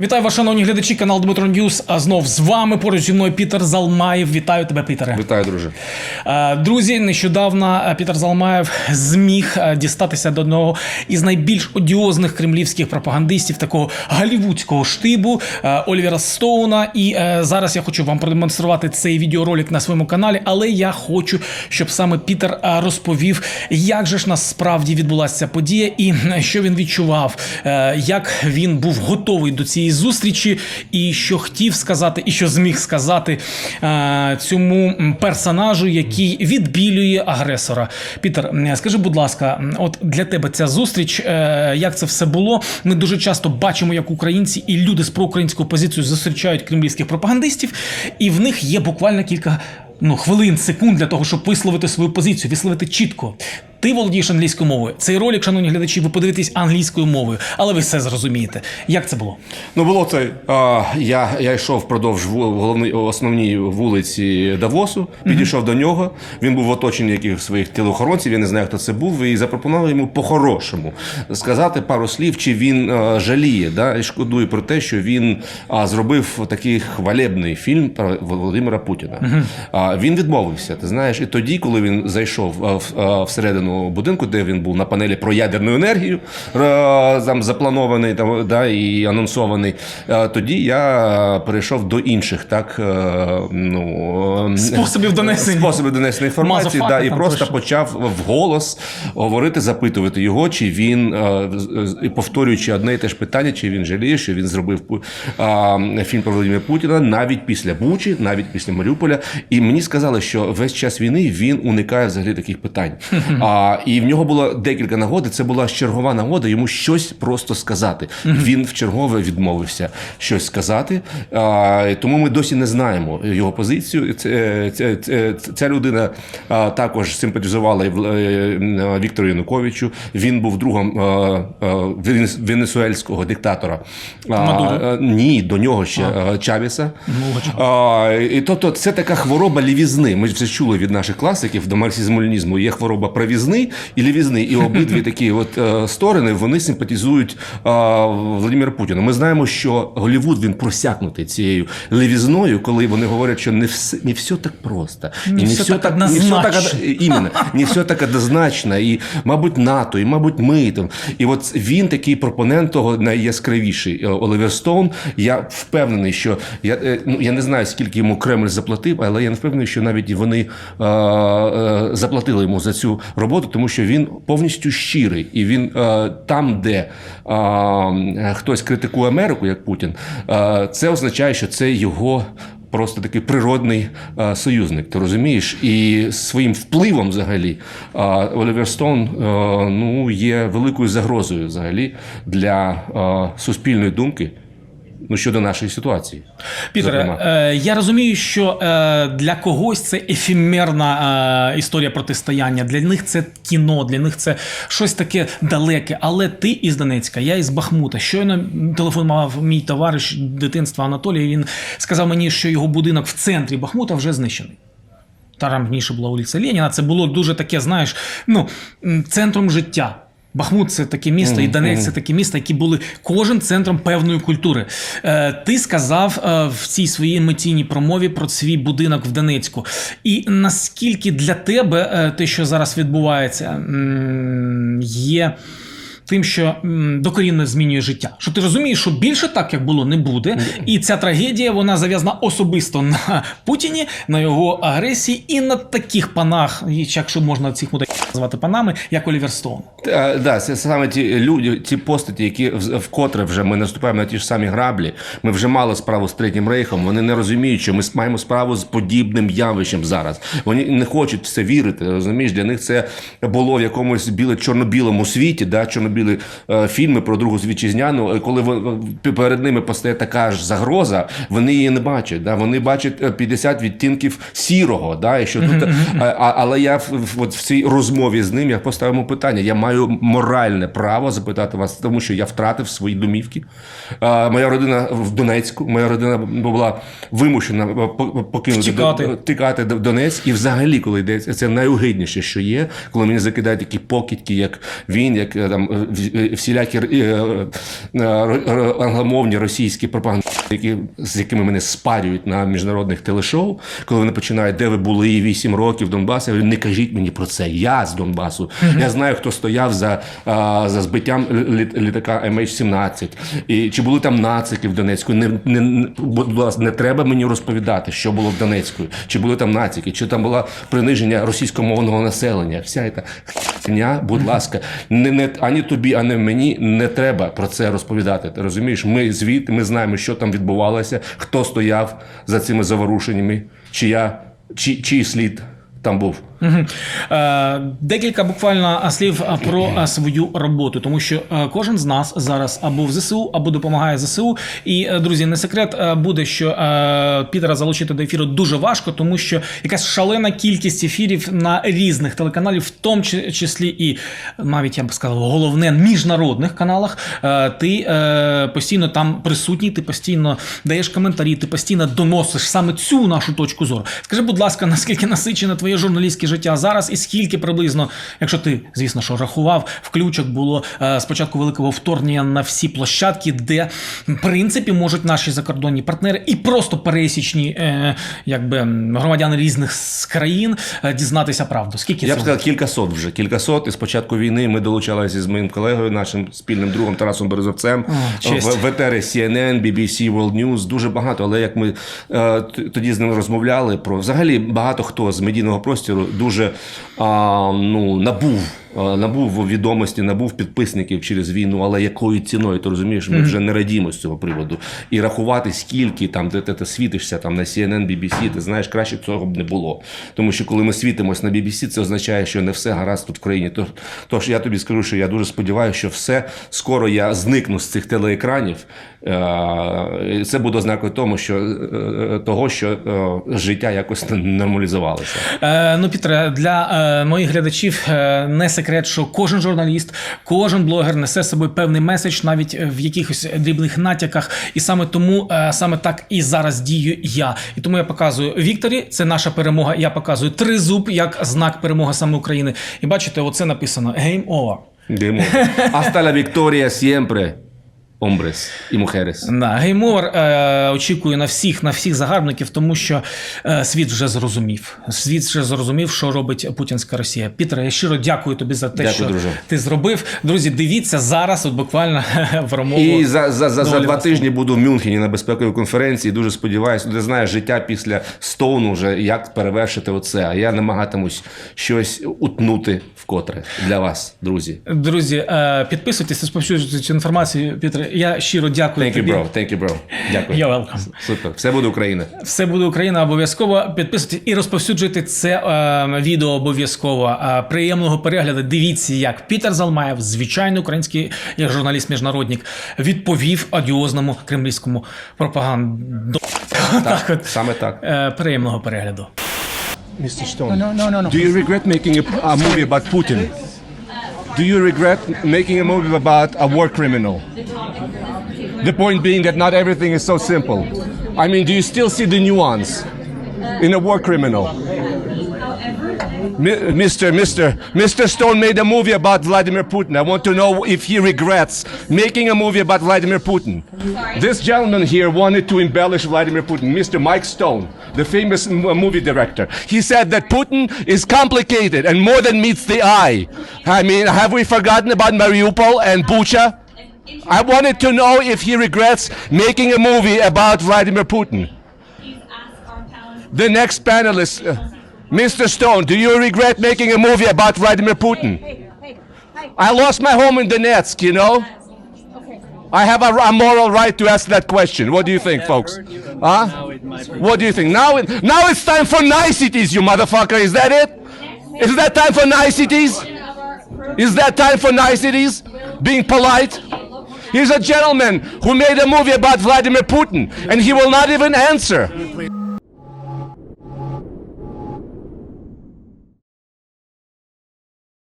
Вітаю вас, шановні глядачі, канал Дмитро Ньюс. А знов з вами поруч зі мною Пітер Залмаєв. Вітаю тебе, Пітере. Вітаю, друже. Друзі, нещодавно Пітер Залмаєв зміг дістатися до одного із найбільш одіозних кремлівських пропагандистів, такого голівудського штибу Олівера Стоуна. І е, зараз я хочу вам продемонструвати цей відеоролик на своєму каналі. Але я хочу, щоб саме Пітер розповів, як же ж насправді відбулася ця подія, і е, що він відчував, е, як він був готовий до цієї зустрічі, і що хотів сказати, і що зміг сказати е, цьому персонажу, який відбілює агресора. Пітер, скажи, будь ласка, от для тебе ця зустріч, е, як це все було? Ми дуже часто бачимо, як українці і люди з проукраїнською позицією зустрічають кремлівських пропагандистів, і в них є буквально кілька. Ну, хвилин, секунд для того, щоб висловити свою позицію, висловити чітко. Ти володієш англійською мовою. Цей ролик, шановні глядачі, ви подивитесь англійською мовою, але ви все зрозумієте. Як це було? Ну було це. А, я, я йшов впродовж головної основній вулиці Давосу, підійшов до нього. Він був в оточенні якихось своїх тілоохоронців. Я не знаю, хто це був, і запропонував йому по-хорошому сказати пару слів, чи він а, жаліє, да, і шкодує про те, що він а, зробив такий хвалебний фільм про Володимира Путіна. А, він відмовився. Ти знаєш, і тоді, коли він зайшов а, в, а, всередину будинку, де він був на панелі про ядерну енергію, там запланований там, да, і анонсований. Тоді я перейшов до інших так е, ну е, Способів донесення. способів донесення інформації, да, і просто точно. почав вголос говорити, запитувати його, чи він е, повторюючи одне і те ж питання, чи він жаліє, що він зробив фільм про Володимира Путіна навіть після Бучі, навіть після Маріуполя. І мені сказали, що весь час війни він уникає взагалі таких питань. А, і в нього було декілька нагод. Це була чергова нагода йому щось просто сказати. Він в чергове відмовився щось сказати. А, тому ми досі не знаємо його позицію. Це, це, це, ця людина а, також симпатизувала е, Віктору Януковичу. Він був другом е, венес- венесуельського диктатора. А, Мадуро? е, ні, до нього ще е, Чавіса. А, і тобто, це така хвороба лівізни. Ми це чули від наших класиків до марксизму-ленінізму. Є хвороба правізни і лівізни. І обидві такі от е, сторони вони симпатизують е, Владимиру Путіну. Ми знаємо, що Голівуд він просякнутий цією лівізною, коли вони говорять, що не все, не все так просто. Не і все так не все так іменно, не все так однозначно. І, мабуть, НАТО, і, мабуть, ми там. І от він такий пропонент того найяскравіший е, Оливер Стоун. Я впевнений, що я, е, ну, я не знаю, скільки йому Кремль заплатив, але я не впевнений, що навіть вони е, е, заплатили йому за цю роботу, тому що він повністю щирий. І він е, там, де е, хтось критикує Америку, як Путін, е, це означає, що це його. Просто такий природний е, союзник, ти розумієш? І своїм впливом взагалі е, Олівер Стоун е, ну, є великою загрозою взагалі для е, суспільної думки ну, щодо нашої ситуації. Пітере, е, я розумію, що е, для когось це ефемерна е, історія протистояння. Для них це кіно, для них це щось таке далеке. Але ти із Донецька, я із Бахмута. Щойно телефон мав мій товариш дитинства Анатолій. Він сказав мені, що його будинок в центрі Бахмута вже знищений. Та раніше була вулиця Леніна. Це було дуже таке, знаєш, ну, центром життя. Бахмут це таке місто, і Донець це такі міста, які були кожен центром певної культури. Е, ти сказав е, в цій своїй емоційній промові про свій будинок в Донецьку. І наскільки для тебе е, те, що зараз відбувається, є. Тим, що м, докорінно змінює життя. Що ти розумієш, що більше так, як було, не буде. І ця трагедія вона зав'язана особисто на Путіні, на його агресії і на таких панах, якщо можна цих мудаків назвати панами, як Олівер Стоун. Е, Да, це саме ті люди, ті постаті, які вкотре вже ми наступаємо на ті ж самі граблі. Ми вже мали справу з третім рейхом. Вони не розуміють, що ми маємо справу з подібним явищем зараз. Вони не хочуть в це вірити. Розумієш, для них це було в якомусь біле чорно-білому світі, да, чорно-білі е, фільми про другу вітчизняну. Е, Коли перед ними постає така ж загроза, вони її не бачать. Да? Вони бачать е, 50 відтінків сірого. Да? І що тут, а, але я в, в, от в цій розмові з ним я поставив йому питання. Я маю моральне право запитати вас, тому що я втратив свої домівки. Е, Моя родина в Донецьку, моя родина була вимушена е, покинути тикати до Донець. І взагалі, коли йдеться, це найогидніше, що є, коли мені закидають такі покидьки, як він, як е, там е, в- е, всілякі е, е, е, англомовні російські пропаганди, які, з якими мене спарюють на міжнародних телешоу, коли вони починають, де ви були вісім років Донбасу, я говорю, не кажіть мені про це. Я з Донбасу. Я знаю, хто стояв за, а, за збиттям лі- літака MH17. І чи були там нацики в Донецьку? Не, не, будь ласка, не треба мені розповідати, що було в Донецьку, чи були там нацики, чи там було приниження російськомовного населення. Вся ця хня, будь ласка, не, не ані тобі, ані мені не треба про це розповідати. Ти розумієш? Ми звідти ми знаємо, що там відбувалося, хто стояв за цими заворушеннями, чия, чи, чий слід там був. Мгм. Е, Декілька буквально слів про е, свою роботу, тому що е, кожен з нас зараз або в ЗСУ, або допомагає ЗСУ. І е, друзі, не секрет буде, що Пітера залучити до ефіру дуже важко, тому що якась шалена кількість ефірів на різних телеканалів, в тому числі і навіть я б сказав, головне міжнародних каналах. Ти постійно там присутній, ти постійно даєш коментарі, ти постійно доносиш саме цю нашу точку зору. Скажи, будь ласка, наскільки насичене твоє журналістське життя зараз, і скільки приблизно, якщо ти, звісно, що рахував, включок було е, спочатку великого вторгнення на всі площадки, де в принципі можуть наші закордонні партнери і просто пересічні, е, якби громадяни різних країн е, дізнатися правду. Скільки Я б сказав, кількасот вже. Кількасот. І з початку війни ми долучалися з моїм колегою, нашим спільним другом Тарасом Березовцем. В, етери CNN, BBC, World News, дуже багато. Але як ми тоді з ним розмовляли про взагалі багато хто з медійного простору дуже а, ну, набув. Е, Набув відомості, набув підписників через війну, але якою ціною ти розумієш? Ми вже не радімо з цього приводу. І рахувати, скільки там, де ти, ти світишся там на CNN, BBC, ти знаєш, краще цього б не було. Тому що коли ми світимось на BBC, це означає, що не все гаразд тут в країні. Тож, тож я тобі скажу, що я дуже сподіваюся, що все скоро я зникну з цих телеекранів. Е, Це буде ознакою тому, що е, того, що життя якось нормалізувалося. Е, ну, Пітре, для е, моїх глядачів не секрет, що кожен журналіст, кожен блогер несе з собою певний меседж, навіть в якихось дрібних натяках. І саме тому е, саме так і зараз дію я. І тому я показую Вікторі, це наша перемога. Я показую тризуб як знак перемоги саме України. І бачите, оце написано Game over. Димо. Hasta la victoria siempre, hombres і mujeres. Да, геймовер е, очікує на всіх, на всіх загарбників, тому що е, світ вже зрозумів. Світ вже зрозумів, що робить путінська Росія. Пітре, я щиро дякую тобі за те, Дякую, що друже. ти зробив. Друзі, дивіться зараз, от буквально в розмову. І за, за, за, за Доволі два тижні буду в Мюнхені на безпековій конференції. Дуже сподіваюся, ти знаєш життя після Стоуну вже як перевершити оце. А я намагатимусь щось утнути вкотре для вас, друзі. Друзі, е, підписуйтесь, розповсюджуйте цю інформацію. Пітре, я щиро дякую Thank you, тобі. bro. Thank you, bro. Дякую. You're welcome. Супер. Все буде Україна. Все буде Україна обов'язково. Підписуйтесь і розповсюджуйте це е, відео обов'язково. Е, приємного перегляду. Дивіться, як Пітер Залмаєв, звичайний український як журналіст-міжнародник, відповів одіозному кремлівському пропаганду. Так, от. Саме так. Е, приємного перегляду. Mr. Stone. No, no, no, no. Do you regret making a, a movie about Putin? Do you regret making a movie about a war criminal? The point being that not everything is so simple. I mean, do you still see the nuance in a war criminal? Mr. Mr. Mr. Stone made a movie about Vladimir Putin. I want to know if he regrets making a movie about Vladimir Putin. This gentleman here wanted to embellish Vladimir Putin, Mr. Mike Stone, the famous m- movie director. He said that Putin is complicated and more than meets the eye. I mean, have we forgotten about Mariupol and Bucha? I wanted to know if he regrets making a movie about Vladimir Putin. The next panelist, uh, Mr. Stone, do you regret making a movie about Vladimir Putin? Hey, hey, hey. I lost my home in Donetsk, you know? I have a, a moral right to ask that question. What do you think, folks? Huh? What do you think? Now, it- now it's time for niceties, you motherfucker. Is that it? Is that time for niceties? Is that time for niceties? Being polite? He's a gentleman who made a movie about Vladimir Putin, and he will not even answer.